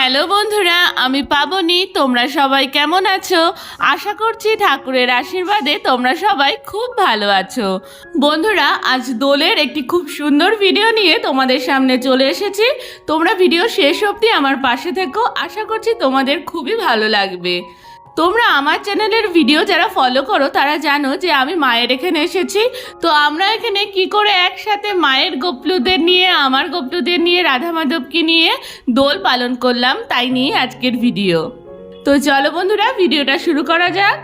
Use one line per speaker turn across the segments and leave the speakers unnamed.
Hello বন্ধুরা, আমি পাবনি, তোমরা সবাই কেমন আছো? আশা করছি ঠাকুরের আশীর্বাদে তোমরা সবাই খুব ভালো আছো। বন্ধুরা, আজ দোলের একটি খুব সুন্দর ভিডিও নিয়ে তোমাদের সামনে চলে এসেছি। তোমরা ভিডিও শেষ অবধি আমার পাশে থেকো, আশা করছি তোমাদের খুবই ভালো লাগবে। তোমরা আমার চ্যানেলের ভিডিও যারা ফলো করো, তারা জানো যে আমি মায়ের এখানে এসেছি। তো আমরা এখানে কি করে একসাথে মায়ের গোপলুদের নিয়ে, আমার গোপলুদের নিয়ে, রাধা মাধবকে নিয়ে দোল পালন করলাম, তাই নিয়ে আজকের ভিডিও তো চলো বন্ধুরা ভিডিওটা শুরু করা যাক।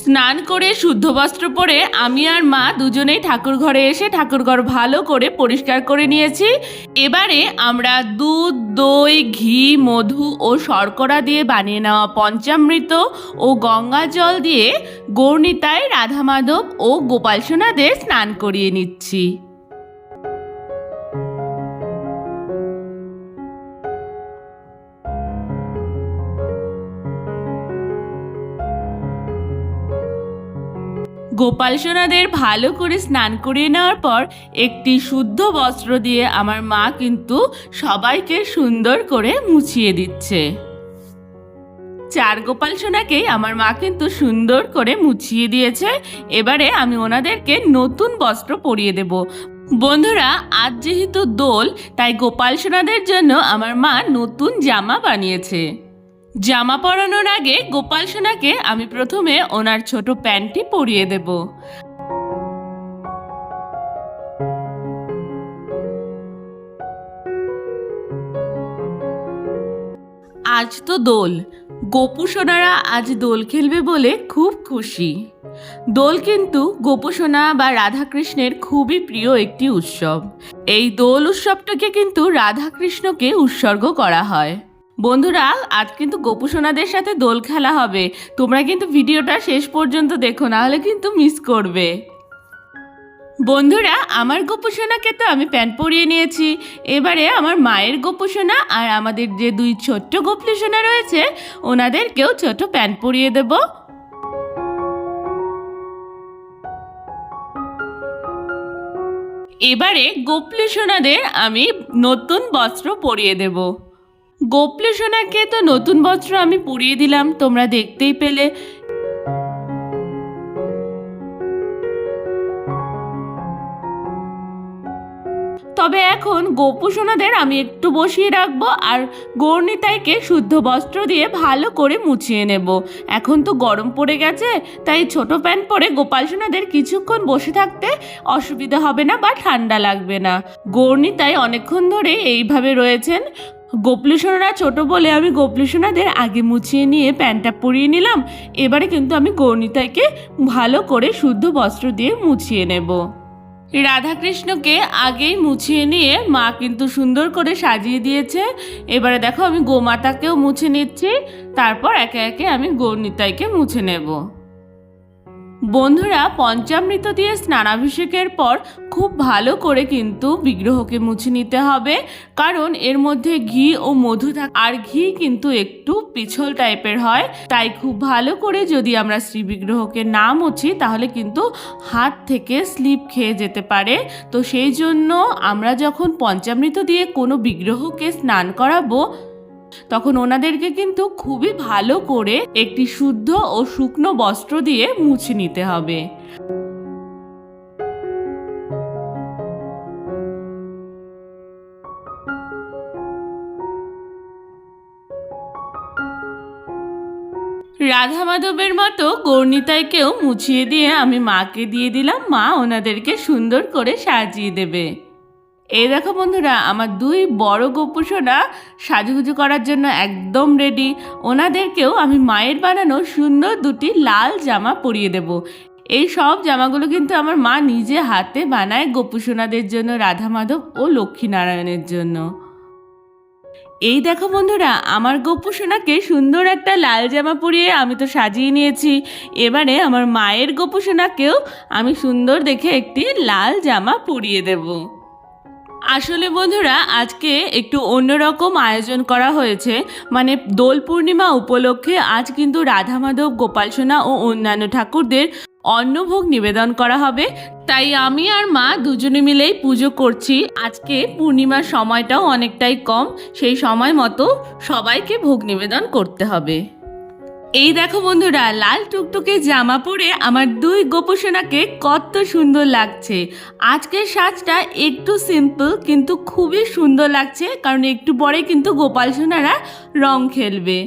স্নান করে শুদ্ধ বস্ত্র পরে আমি আর মা দুজনেই ঠাকুর ঘরে এসে ঠাকুর ঘর ভালো করে পরিষ্কার করে নিয়েছি। এবারে আমরা দুধ, দই, ঘি, মধু ও শর্করা দিয়ে বানিয়ে নেওয়া পঞ্চামৃত ও গঙ্গা জল দিয়ে গৌর্ণিতায় রাধা মাধব ও গোপাল সোনাদের স্নান করিয়ে নিচ্ছি। গোপাল সোনাদের ভালো করে স্নান করিয়ে নেওয়ার পর একটি শুদ্ধ বস্ত্র দিয়ে আমার মা কিন্তু সবাইকে সুন্দর করে মুছিয়ে দিচ্ছে। চার গোপাল সোনাকেই আমার মা কিন্তু সুন্দর করে মুছিয়ে দিয়েছে। এবারে আমি ওনাদেরকে নতুন বস্ত্র পরিয়ে দেব। বন্ধুরা, আজ যেহেতু দোল, তাই গোপাল সোনাদের জন্য আমার মা নতুন জামা বানিয়েছে। জামা পরানোর আগে গোপাল সোনাকে আমি প্রথমে ওনার ছোট প্যান্টটি পরিয়ে দেব। আজ তো দোল। গোপু সোনারা আজ দোল খেলবে বলে খুব খুশি। দোল কিন্তু গোপু সোনা বা রাধাকৃষ্ণের খুবই প্রিয় একটি উৎসব। এই দোল উৎসবটাকে কিন্তু রাধাকৃষ্ণকে উৎসর্গ করা হয়। বন্ধুরা, আজ কিন্তু গোপু সোনাদের সাথে দোল খেলা হবে। তোমরা কিন্তু ভিডিওটা শেষ পর্যন্ত দেখো, না হলে কিন্তু মিস করবে। বন্ধুরা, আমার গোপুসোনাকে তো আমি প্যান্ট পরিয়ে নিয়েছি। এবারে আমার মায়ের গোপুসোনা আর আমাদের যে দুই ছোট্ট গোপলুসোনা রয়েছে, ওনাদেরকেও ছোট প্যান্ট পরিয়ে দেব। এবারে গোপলুসোনাদের আমি নতুন বস্ত্র পরিয়ে দেব। গোপলুসোনাকে তো নতুন বস্ত্র আমি পরিয়ে দিলাম, তোমরা দেখতেই পেলে। তবে এখন গোপু সোনাদের আমি একটু বসিয়ে রাখব আর গৌরনিতাইকে শুদ্ধ বস্ত্র দিয়ে ভালো করে মুছিয়ে নেব। এখন তো গরম পড়ে গেছে, তাই ছোট প্যান্ট পরে গোপাল সোনাদের কিছুক্ষণ বসে থাকতে অসুবিধা হবে না বা ঠান্ডা লাগবে না। গৌরনিতাই অনেকক্ষণ ধরে এইভাবে রয়েছেন। গোপলুসোনারা ছোট বলে আমি গোপলুসোনাদের আগে মুছিয়ে নিয়ে প্যান্টটা পরিয়ে নিলাম। এবারে কিন্তু আমি গৌরনিতাইকে ভালো করে শুদ্ধ বস্ত্র দিয়ে মুছিয়ে নেব। রাধাকৃষ্ণকে আগেই মুছিয়ে নিয়ে মা কিন্তু সুন্দর করে সাজিয়ে দিয়েছে। এবারে দেখো আমি গোমাতাকেও মুছে নিচ্ছি। তারপর একে একে আমি গৌরনিতাইকে মুছে নেব। বন্ধুরা পঞ্চামৃত দিয়ে স্নানাভিষেকের পর খুব ভালো করে কিন্তু বিগ্রহকে মুছে নিতে হবে। কারণ এর মধ্যে ঘি ও মধু থাকে আর ঘি কিন্তু একটু পিছল টাইপের হয়। তাই খুব ভালো করে যদি আমরা শ্রী বিগ্রহকে না মুছি, তাহলে কিন্তু হাত থেকে স্লিপ খেয়ে যেতে পারে। তো সেই জন্য আমরা যখন পঞ্চামৃত দিয়ে কোনো বিগ্রহকে স্নান করাবো তখন ওনাদেরকে কিন্তু খুবই ভালো করে একটি শুদ্ধ ও শুকনো বস্ত্র দিয়ে মুছে নিতে হবে। রাধা মাধবের মতো গৌরনিতাইকেও মুছিয়ে দিয়ে আমি মাকে দিয়ে দিলাম। মা ওনাদেরকে সুন্দর করে সাজিয়ে দেবে। এই দেখো বন্ধুরা, আমার দুই বড় গোপুসোনা সাজুগুজু করার জন্য একদম রেডি ওনাদেরকেও আমি মায়ের বানানো সুন্দর দুটি লাল জামা পরিয়ে দেব। এই সব জামাগুলো কিন্তু আমার মা নিজে হাতে বানায় গোপুসোনাদের জন্য, রাধা মাধব ও লক্ষ্মীনারায়ণের জন্য। এই দেখো বন্ধুরা, আমার গপ্পু সুন্দর একটা লাল জামা পরিয়ে আমি তো সাজিয়ে নিয়েছি। এবারে আমার মায়ের গপ্পু সোনাকেও আমি সুন্দর দেখে একটি লাল জামা পরিয়ে দেবো। আসলে বন্ধুরা, আজকে একটু অন্যরকম আয়োজন করা হয়েছে। মানে দোল পূর্ণিমা উপলক্ষে আজ কিন্তু রাধা মাধব, গোপাল সোনা ও অন্যান্য ঠাকুরদের অন্নভোগ নিবেদন করা হবে। তাই আমি আর মা দুজনে মিলেই পুজো করছি। আজকে পূর্ণিমার সময়টাও অনেকটাই কম। সেই সময় মতো সবাইকে ভোগ নিবেদন করতে হবে। এই দেখো বন্ধুরা, লাল টুকটুকে জামা পরে আমার দুই গোপোষণাকে কত সুন্দর লাগছে। আজকের সাজটা একটু সিম্পল কিন্তু খুবই সুন্দর লাগছে, কারণ একটু পরে কিন্তু গোপাল সোনারা রং খেলবে।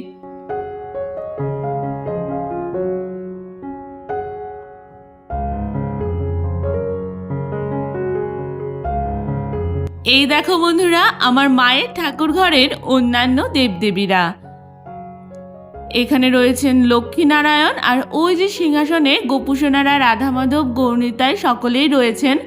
এই দেখো বন্ধুরা, আমার মায়ের ঠাকুর ঘরের অন্যান্য দেবদেবীরা। এখানে রয়েছেন লক্ষ্মীনারায়ণ আর ওই যে সিংহাসনে গোপুসোনারা রাধা মাধব গৌরনীতায় সকলেই রয়েছেন।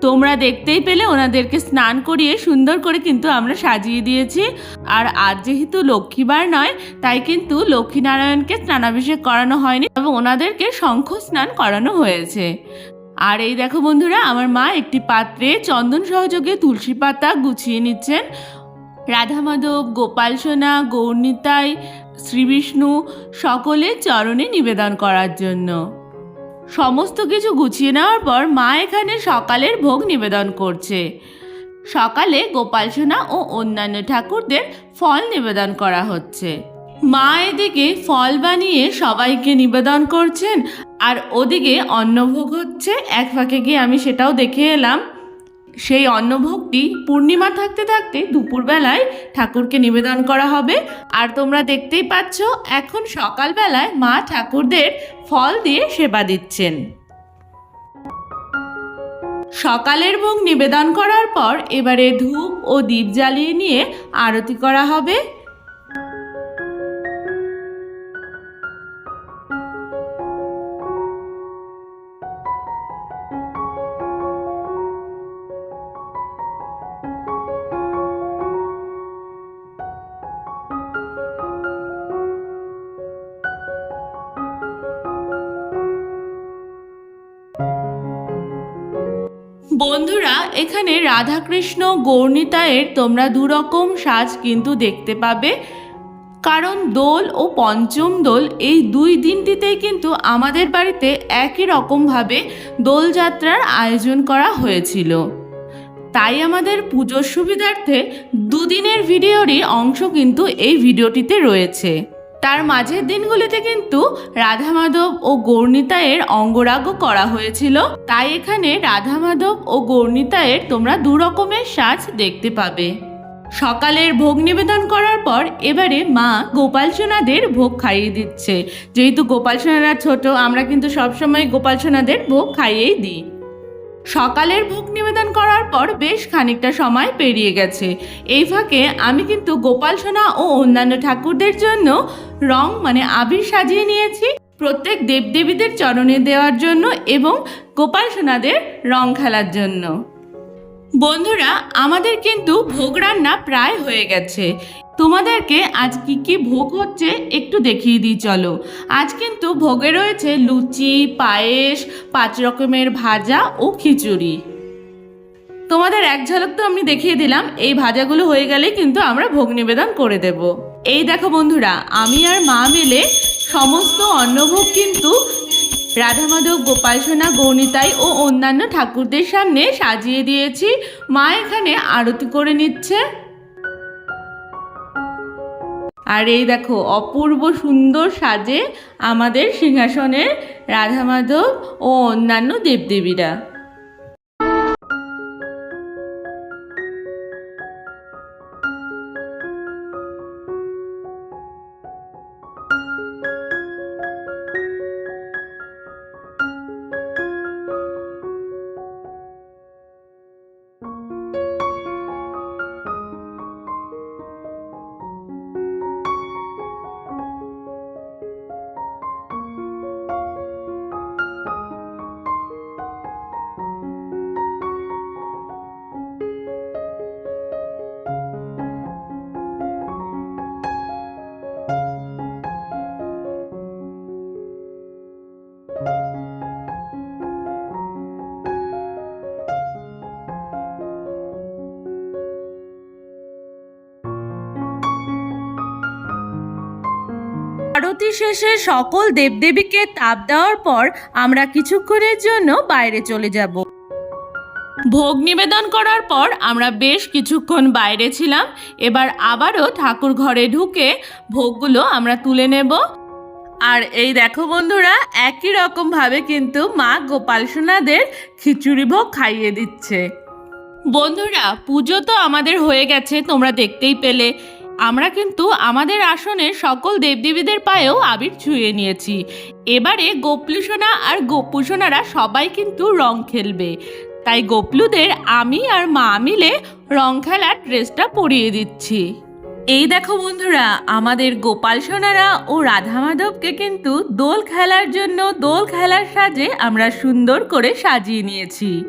তোমরা দেখতেই পেলে ওনাদেরকে স্নান করিয়ে সুন্দর করে কিন্তু আমরা সাজিয়ে দিয়েছি। আর আজ যেহেতু লক্ষ্মীবার নয়, তাই কিন্তু লক্ষ্মীনারায়ণকে স্নানাভিষেক করানো হয়নি এবং ওনাদেরকে শঙ্খ স্নান করানো হয়েছে। আর এই দেখো বন্ধুরা, আমার মা একটি পাত্রে চন্দন সহযোগে তুলসী পাতা গুছিয়ে নিচ্ছেন। রাধা মাধব গোপাল সোনা, গৌরনীতাই শ্রীবিষ্ণু সকলের চরণে নিবেদন করার জন্য। সমস্ত কিছু গুছিয়ে নেওয়ার পর মা এখানে সকালের ভোগ নিবেদন করছে। সকালে গোপাল সোনা ও অন্যান্য ঠাকুরদের ফল নিবেদন করা হচ্ছে। মা এদিকে ফল বানিয়ে সবাইকে নিবেদন করছেন, আর ওদিকে অন্নভোগ হচ্ছে। এক ফাঁকে গিয়ে আমি সেটাও দেখে এলাম। সেই অন্নভোগটি পূর্ণিমা থাকতে থাকতে দুপুরবেলায় ঠাকুরকে নিবেদন করা হবে। আর তোমরা দেখতেই পাচ্ছ, এখন সকালবেলায় মা ঠাকুরদের ফল দিয়ে সেবা দিচ্ছেন। সকালের ভোগ নিবেদন করার পর এবারে ধূপ ও দীপ জ্বালিয়ে নিয়ে আরতি করা হবে। এখানে রাধাকৃষ্ণ গৌর্ণিতায়ের তোমরা দুরকম সাজ কিন্তু দেখতে পাবে। কারণ দোল ও পঞ্চম দোল এই দুই দিনটিতেই কিন্তু আমাদের বাড়িতে একই রকমভাবে দোলযাত্রার আয়োজন করা হয়েছিল। তাই আমাদের পুজোর সুবিধার্থে দুদিনের ভিডিওরই অংশ কিন্তু এই ভিডিওটিতে রয়েছে। তার মাঝের দিনগুলিতে কিন্তু রাধা মাধব ও গৌরনীতায়ের অঙ্গরাগও করা হয়েছিল। তাই এখানে রাধা মাধব ও গৌরনীতায়ের তোমরা দু রকমের সাজ দেখতে পাবে। সকালের ভোগ নিবেদন করার পর এবারে মা গোপাল সোনাদের ভোগ খাইয়ে দিচ্ছে। যেহেতু গোপাল সোনারা ছোট, আমরা কিন্তু সবসময় গোপাল সোনাদের ভোগ খাইয়েই দিই। সকালের ভোগ নিবেদন করার পর বেশ খানিকটা সময় পেরিয়ে গেছে। এই ফাঁকে আমি কিন্তু গোপাল সোনা ও অন্যান্য ঠাকুরদের জন্য রং মানে আবির সাজিয়ে নিয়েছি। প্রত্যেক দেবদেবীদের চরণে দেওয়ার জন্য এবং গোপাল সোনাদের রং খেলার জন্য। বন্ধুরা, আমাদের কিন্তু ভোগ রান্না প্রায় হয়ে গেছে। তোমাদেরকে আজ কি কি ভোগ হচ্ছে একটু দেখিয়ে দিই, চলো। আজ কিন্তু ভোগে রয়েছে লুচি, পায়েস, পাঁচ রকমের ভাজা ও খিচুড়ি। তোমাদের এক ঝলক তো আমি দেখিয়ে দিলাম, এই ভাজাগুলো হয়ে গেলেই কিন্তু আমরা ভোগ নিবেদন করে দেব। এই দেখো বন্ধুরা, আমি আর মা মিলে সমস্ত অন্নভোগ কিন্তু রাধা মাধব গোপাল সোনা গৌনিতাই ও অন্যান্য ঠাকুরদের সামনে সাজিয়ে দিয়েছি। মা এখানে আরতি করে নিচ্ছে। আর এই দেখো অপূর্ব সুন্দর সাজে আমাদের সিংহাসনের রাধা মাধব ও অন্যান্য দেবদেবীরা। আরতি শেষে সকল দেবদেবীকে তাপ দেওয়ার পর আমরা কিছুক্ষণের জন্য বাইরে চলে যাব। ভোগ নিবেদন করার পর আমরা বেশ কিছুক্ষণ বাইরে ছিলাম। এবার আবারও ঠাকুর ঘরে ঢুকে ভোগগুলো আমরা তুলে নেব। আর এই দেখো বন্ধুরা, একই রকম ভাবে কিন্তু মা গোপাল সোনাদের খিচুড়ি ভোগ খাইয়ে দিচ্ছে। বন্ধুরা, পুজো তো আমাদের হয়ে গেছে, তোমরা দেখতেই পেলে। আমরা কিন্তু আমাদের আসনের সকল দেবদেবীদের পায়েও আবির ছুঁয়ে নিয়েছি। এবারে গোপলুসোনা আর গোপুসোনারা সবাই কিন্তু রং খেলবে। তাই গোপলুদের আমি আর মা মিলে রং খেলার ড্রেসটা পরিয়ে দিচ্ছি। এই দেখো বন্ধুরা, আমাদের গোপাল সোনারা ও রাধা মাধবকে কিন্তু দোল খেলার জন্য দোল খেলার সাজে আমরা সুন্দর করে সাজিয়ে নিয়েছি।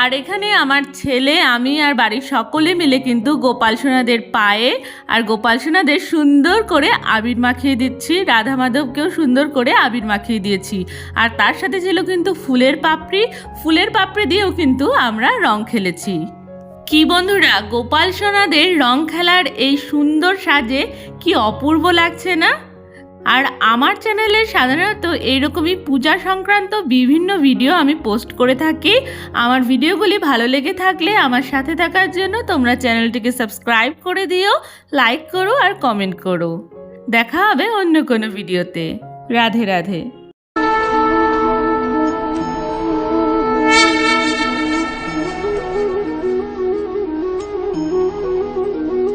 আর এখানে আমার ছেলে, আমি আর বাড়ির সকলে মিলে কিন্তু গোপাল সোনাদের পায়ে আর গোপাল সোনাদের সুন্দর করে আবির মাখিয়ে দিচ্ছি। রাধা মাধবকেও সুন্দর করে আবির মাখিয়ে দিয়েছি। আর তার সাথে ছিল কিন্তু ফুলের পাপড়ি। ফুলের পাপড়ি দিয়েও কিন্তু আমরা রং খেলেছি। কি বন্ধুরা, গোপাল সোনাদের রং খেলার এই সুন্দর সাজে কি অপূর্ব লাগছে না? আর আমার চ্যানেলে সাধারণত এইরকমই পূজা সংক্রান্ত বিভিন্ন ভিডিও আমি পোস্ট করে থাকি। আমার ভিডিওগুলি ভালো লেগে থাকলে আমার সাথে থাকার জন্য তোমরা চ্যানেলটিকে সাবস্ক্রাইব করে দিও লাইক করো আর কমেন্ট করো। দেখা হবে অন্য কোনো ভিডিওতে রাধে রাধে।